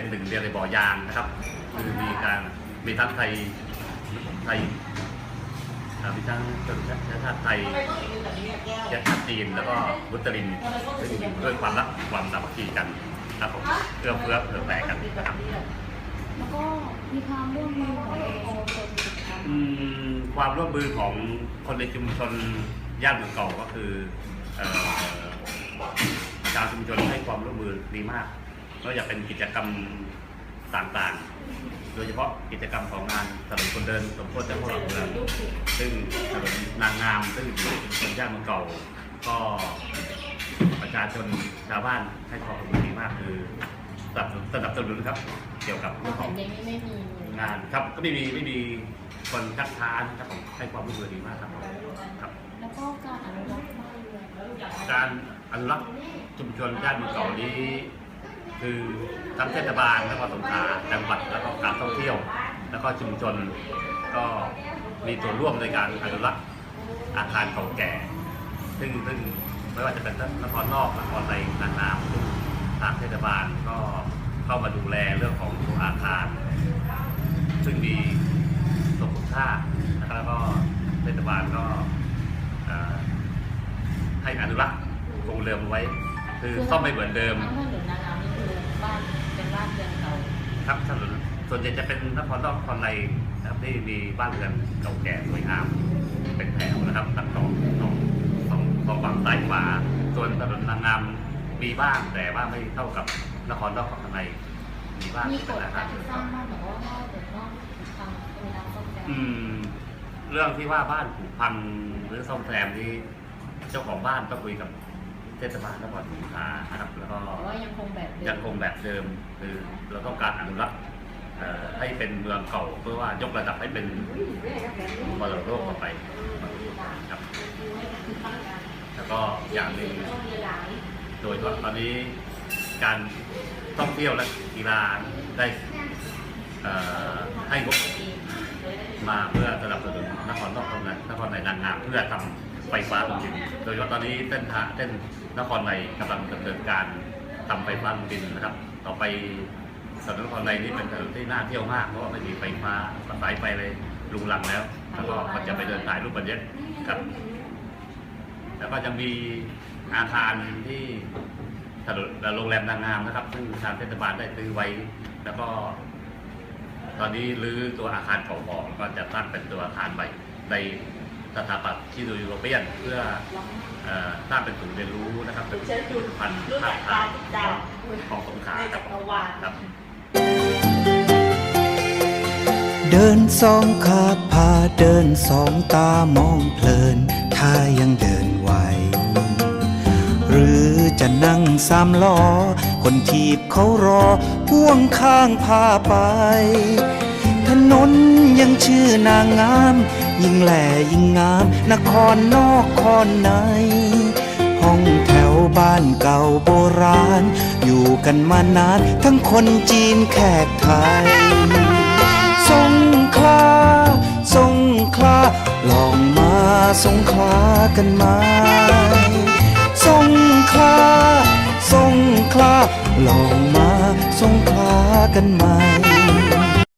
บ่อยางนะครับ คือมีการมีทั้งไทยไทยอ่ามีทั้งชนชาติไทยเชื้อชาติจีนแล้วก็มุสลิมซึ่งอยู่ด้วยความรักความสามัคคีกันครับผมเอื้อเฟื้อเผื่อแผ่กันนะครับแล้วก็มีความร่วมมือขององค์กรกิจกรรมอืมความร่วมมือของคนในชุมชนย่านเมืองเก่าก็คือเอ่อชาวชุมชนให้ความร่วมมือดีมาก ก็อยากเป็นกิจกรรมต่างๆ โดยเฉพาะกิจกรรมของงานถนนคนเดินสมโพธิเจ้าพ่อหลักเมืองซึ่งถนนนางงามซึ่งอยู่ในชุมชนย่านเมืองเก่า ก็ประชาชนชาวบ้านให้ความร่วมมือดีมากคือสนับสนุนสนับสนุนครับ เกี่ยวกับเรื่องขแต่องเด็กนี่ไม่มีงานครับก็ไม่มีไม่มีคนคัดค้านครับผมให้ความร่วมมือดีมากครับผมครับ แล้วก็การอนุรักษ์บ้านเรือนการอนุรักษ์ชุมชนย่านเมืองเก่านี้ คือทั้งเทศบาลนครสงขลาจังหวัดแล้วก็การท่องเที่ยว แล้วก็ชุมชนก็มีส่วนร่วมในการอนุรักษ์อาคารเก่าแก่ ซึ่งซึ่งไม่ว่าจะเป็นนครนอกนครในนานามซึ่งทางเทศบาลก็เข้ามาดูแลเรื่องของตัวอาคาร ซึ่งมีสมคุณค่าแล้วก็เทศบาลก็ให้อนุรักษ์คงเดิมไว้ คือซ่อมไม่เหมือนเดิม บ้านเป็นบ้านเรือนเก่าครับถนนส่วนใหญ่จะเป็นนครนอกนครในนะครับที่มีบ้านเรือนเก่าแก่สวยงามเป็นแถวนะครับทั้งสองสองสองสองฝั่งซ้ายขวาส่วนถนนนางงามมีบ้างแต่ว่าไม่เท่ากับนครนอกนครในมีบ้างมีกเป็นฎอาการคารสร้างบ้านแบบว่าถ้าเกิดว่าทางเวลาซ่อมแซมอืมเรื่องที่ว่าบ้านผุพังหรือซ่อมแซมนี่เจ้าของบ้านต้องคุยกับ เทศบาลนครสงขลานะครับแล้วก็แต่ว่ายังคงแบบเดิมยังคงแบบเดิมคือเราต้องการอนุรักษ์เอ่อให้เป็นเมืองเก่าเพื่อว่ายกระดับให้เป็นมรดกโลกต่อไปครับแล้วก็อย่างหนึ่งโดยตอนนี้การท่องเที่ยวและกีฬาได้เอ่อให้งบมาเพื่อสนับสนุนนครนอกนครในนครในนางงามเพื่อทำ ไฟฟ้าลงดิน โดยเฉพาะตอนนี้เส้นทางเส้นนครในกำลังดำเนินการทำไฟฟ้าลงดินนะครับ ต่อไปสถนนนครในนี่เป็นถนนที่น่าเที่ยวมากเพราะว่าไม่มีไฟฟ้าสายไฟเลยลุงลังแล้ว แล้วก็มันจะไปเดินถ่ายรูปกันเยอะครับ แล้วก็ยังมีอาคารที่ถนนโรงแรมนางงามนะครับ ซึ่งทางเทศบาลได้ซื้อไว้ แล้วก็ ตอนนี้รื้อตัวอาคารเก่าออกก็จะสร้างเป็นตัวอาคารใหม่ใน สถาปัตย์ที่ดูยุโรเปียนเพื่อสร้างเป็นศูนย์เรียนรู้นะครับเป็นพิพิธภัณฑ์ภาพถ่ายของสงขลาครับครับเดินสองขาพาเดินสองตามองเพลิน ถ้ายังเดินไหว หรือจะนั่งสามล้อ คนทีบเขารอพ่วงข้างพาไป ถนนยังชื่อนางงาม ยิ่งแหล่ยิ่งงาม นครนอกคอนใน ห้องแถวบ้านเก่าโบราณ อยู่กันมานาน ทั้งคนจีนแขกไทยสงขลาสงขลาลองมาสงขลากันไหมสงขลาสงขลาลองมาสงขลากันไหม